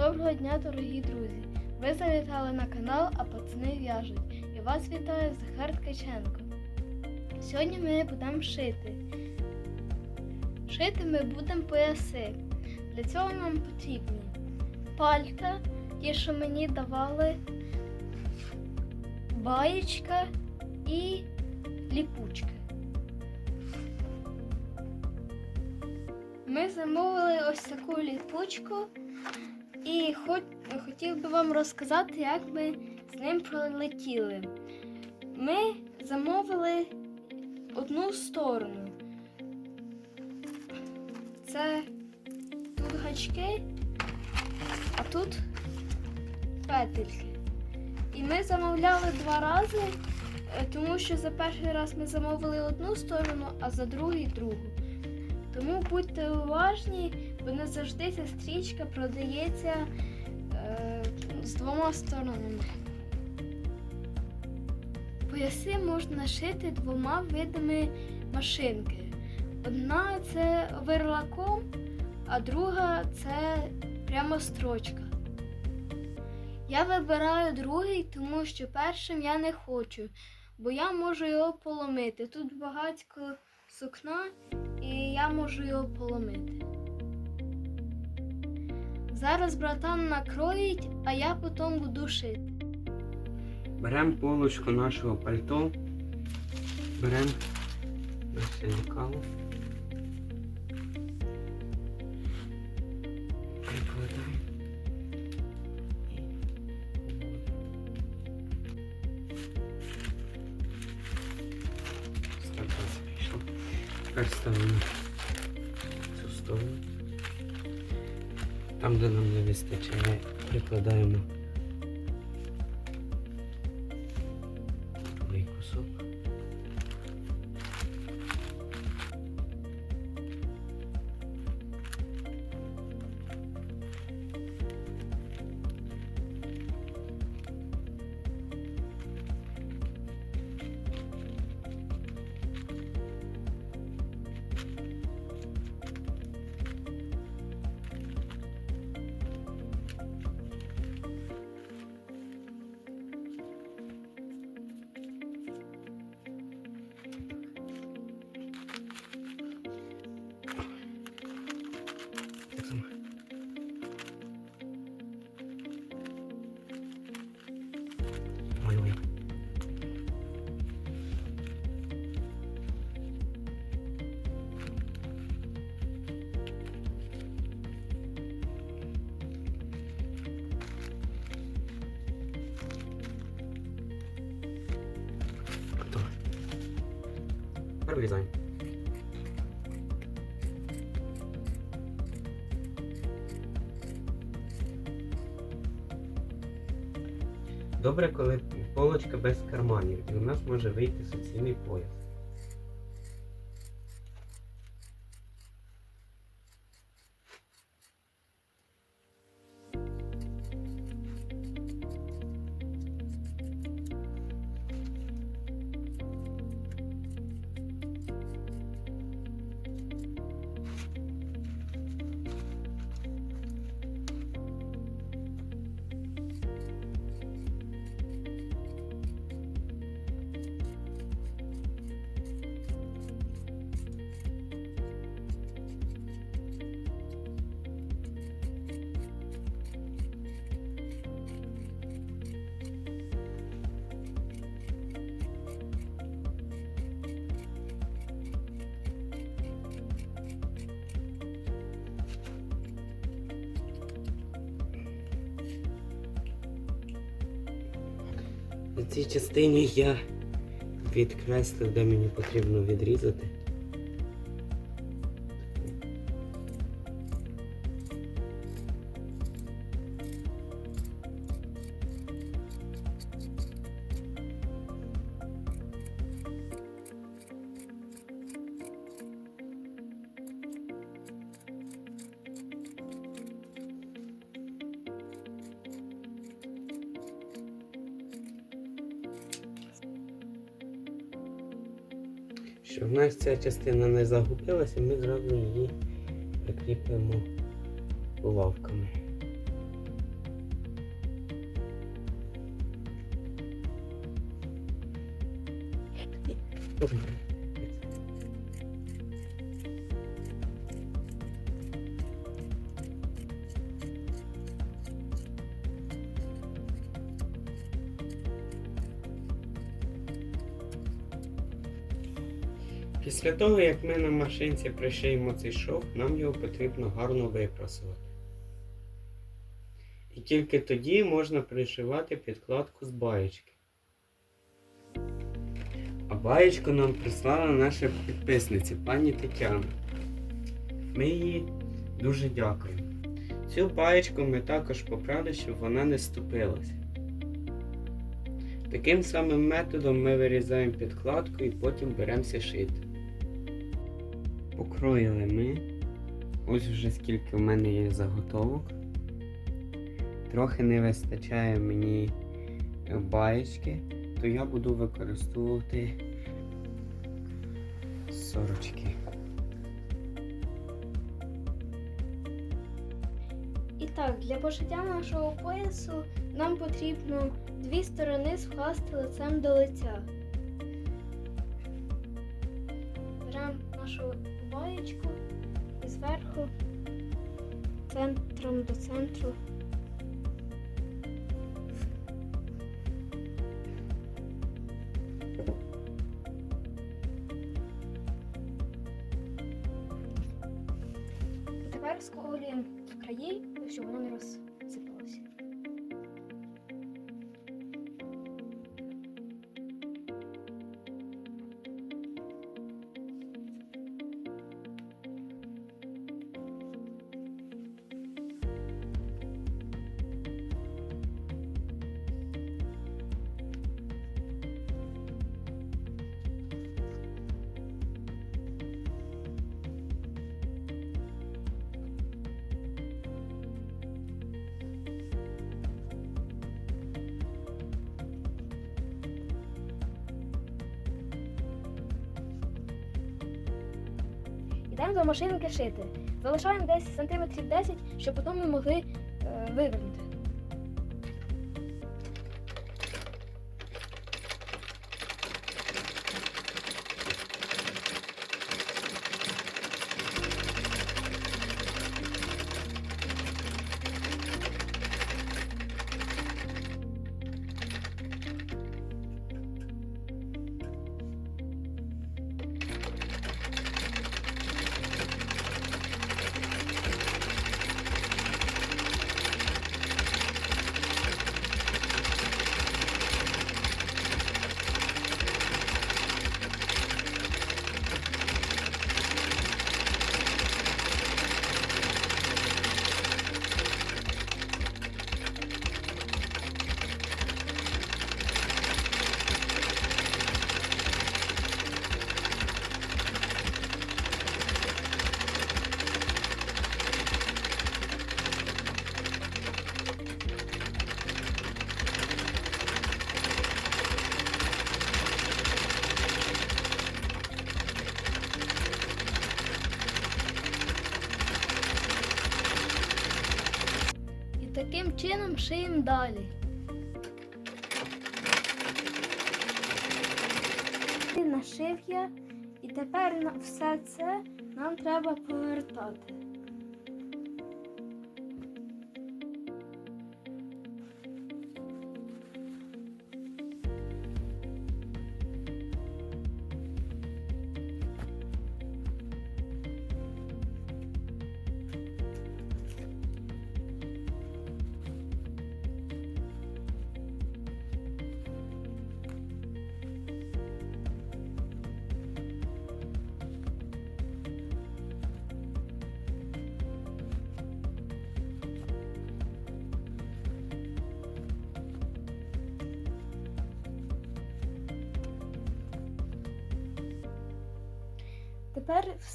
Доброго дня, дорогі друзі! Ви завітали на канал, а пацани в'яжуть. І вас вітає Захар Ткаченко. Сьогодні ми будемо шити. Шити ми будемо пояси. Для цього нам потрібні пальта, ті, що мені давали, баєчка і ліпучки. Ми замовили ось таку ліпучку і хоч, хотів би вам розказати, як ми з ним пролетіли. Ми замовили одну сторону. Це тут гачки, а тут петельки. І ми замовляли два рази, е, тому що за перший раз ми замовили одну сторону, а за другий другу. Тому будьте уважні, бо не завжди ця стрічка продається е, з двома сторонами. Пояси можна шити двома видами машинки. Одна це оверлаком, а друга це прямо строчка. Я вибираю другий, тому що першим я не хочу, бо я можу його поломити. Тут багатько сукна, і я можу його поломити. Зараз братан накроїть, а я потім буду шити. Беремо полочку нашого пальто, беремо так. Тепер ставимо цю сторону. Там, де нам не вистачає, прикладаємо вирізаємо. Добре, коли полочка без карманів, і у нас може вийти суцільний пояс. На цій частині я відкреслив, де мені потрібно відрізати. Щоб в нас ця частина не загубилася, ми зразу її прикріпимо булавками. Після того, як ми на машинці пришиємо цей шов, нам його потрібно гарно випрасувати. І тільки тоді можна пришивати підкладку з баєчки. А баєчку нам прислала наша підписниця пані Тетяна. Ми їй дуже дякуємо. Цю баєчку ми також поправили, щоб вона не ступилася. Таким самим методом ми вирізаємо підкладку і потім беремося шити. Покроїли ми. Ось вже скільки в мене є заготовок. Трохи не вистачає мені е, баєчки, то я буду використовувати сорочки. І так, для пошиття нашого поясу нам потрібно дві сторони скласти лицем до лиця. Беремо нашу баєчку і зверху центром до центру. Тепер сколюємо краї, щоб воно не розсипалося. Йдемо до машинки шити. Залишаємо десь сантиметрів 10, щоб потім ми могли е, вивернути. Чином шиємо далі. Нашив я, і тепер все це нам треба повертати.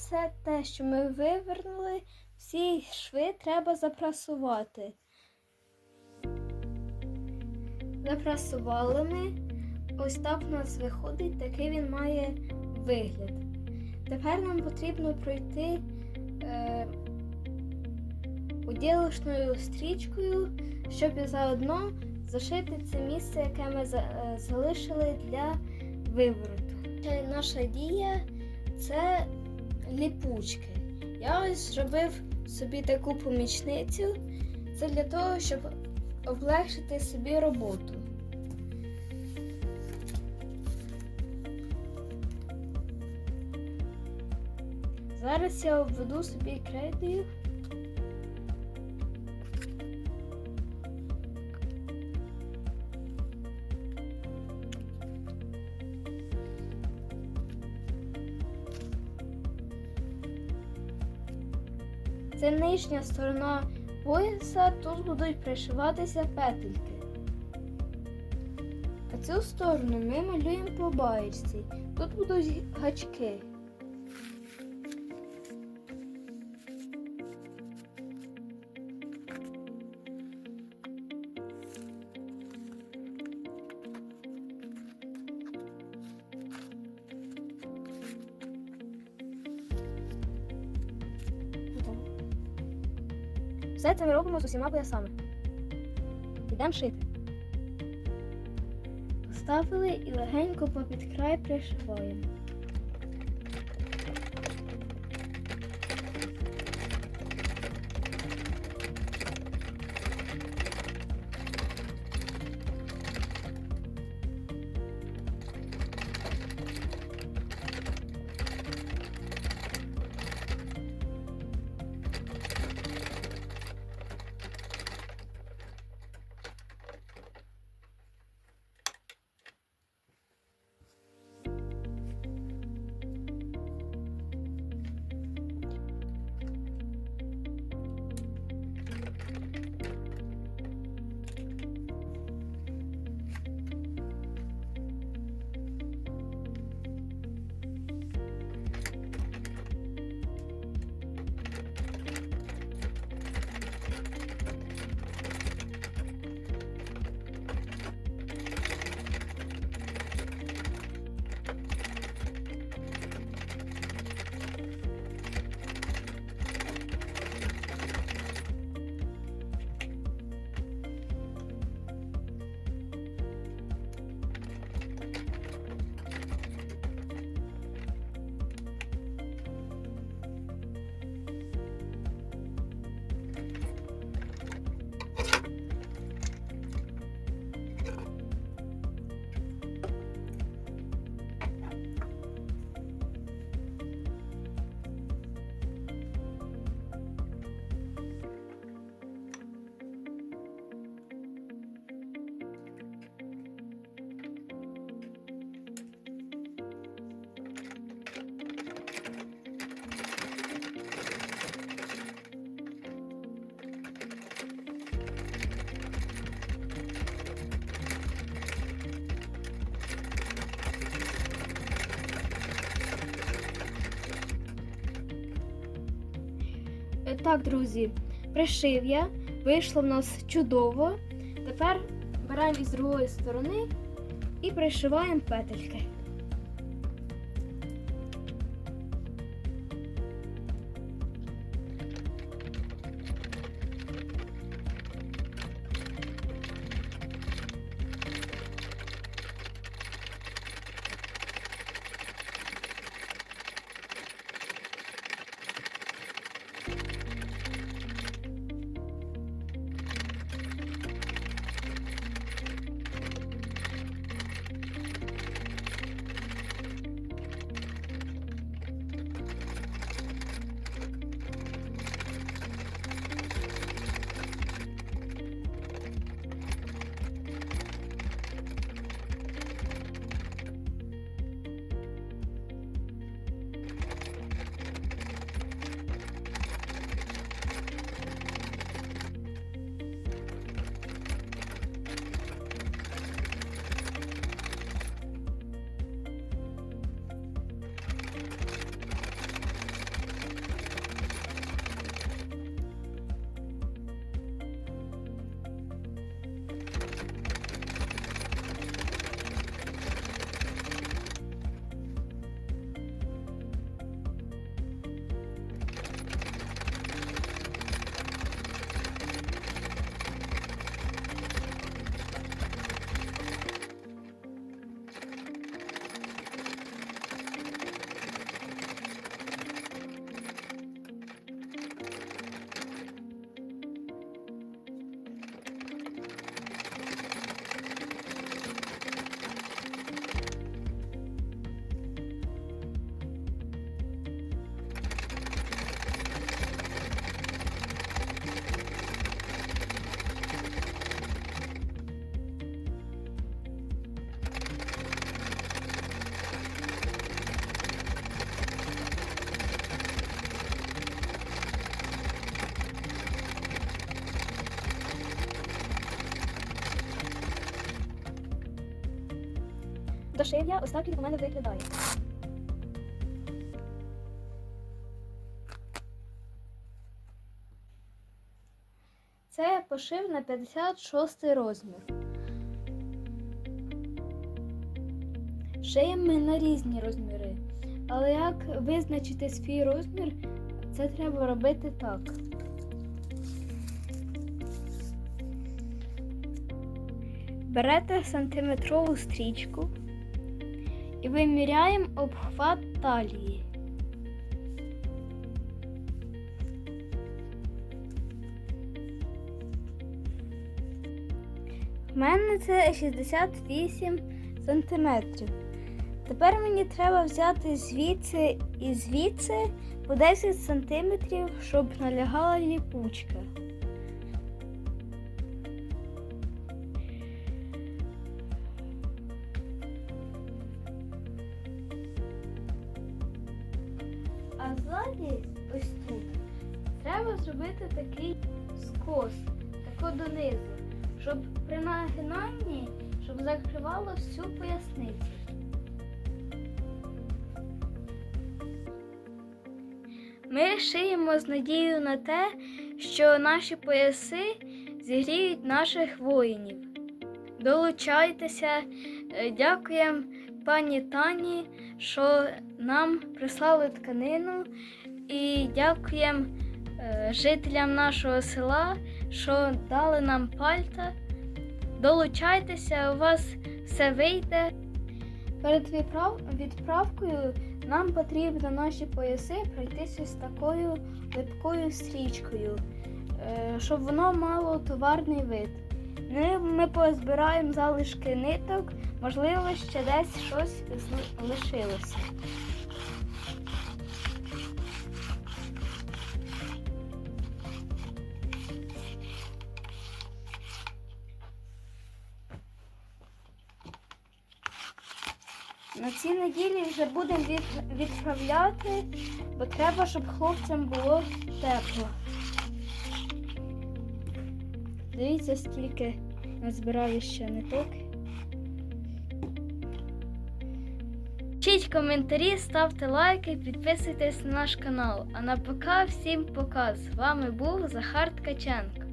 Все те, що ми вивернули, всі шви треба запрасувати. Запрасували ми. Ось так у нас виходить, такий він має вигляд. Тепер нам потрібно пройти е, уділочною стрічкою, щоб заодно зашити це місце, яке ми за- е, залишили для вивороту. Наша дія це ліпучки. Я ось зробив собі таку помічницю. Це для того, щоб облегшити собі роботу. Зараз я обведу собі крейдою. Це нижня сторона пояса, тут будуть пришиватися петельки. А цю сторону ми малюємо по баєчці. Тут будуть гачки. Все це ми робимо з усіма поясами. Ідемо шити. Поставили і легенько попід край пришиваємо. Так, друзі, пришив я. Вийшло в нас чудово. Тепер беремо із другої сторони і пришиваємо петельки. Дошив я, ось так він у мене виглядає. Це пошив на 56 розмір. Шиємо ми на різні розміри. Але як визначити свій розмір, це треба робити так. Берете сантиметрову стрічку і виміряємо обхват талії. У мене це 68 сантиметрів. Тепер мені треба взяти звідси і звідси по 10 сантиметрів, щоб налягала ліпучка. Ми шиємо з надією на те, що наші пояси зігріють наших воїнів. Долучайтеся, Е, дякуємо пані Тані, що нам прислали тканину, і дякуємо е, жителям нашого села, що дали нам пальта. Долучайтеся, у вас все вийде. Перед відправкою нам потрібно наші пояси пройтися з такою липкою стрічкою, е, щоб воно мало товарний вид. Ми, позбираємо залишки ниток, можливо, ще десь щось лишилося. Цій неділі вже будемо від, відправляти, бо треба, щоб хлопцям було тепло. Дивіться, скільки назбираю ще ниток. Пишіть коментарі, ставте лайки, підписуйтесь на наш канал. А на пока всім пока. З вами був Захар Ткаченко.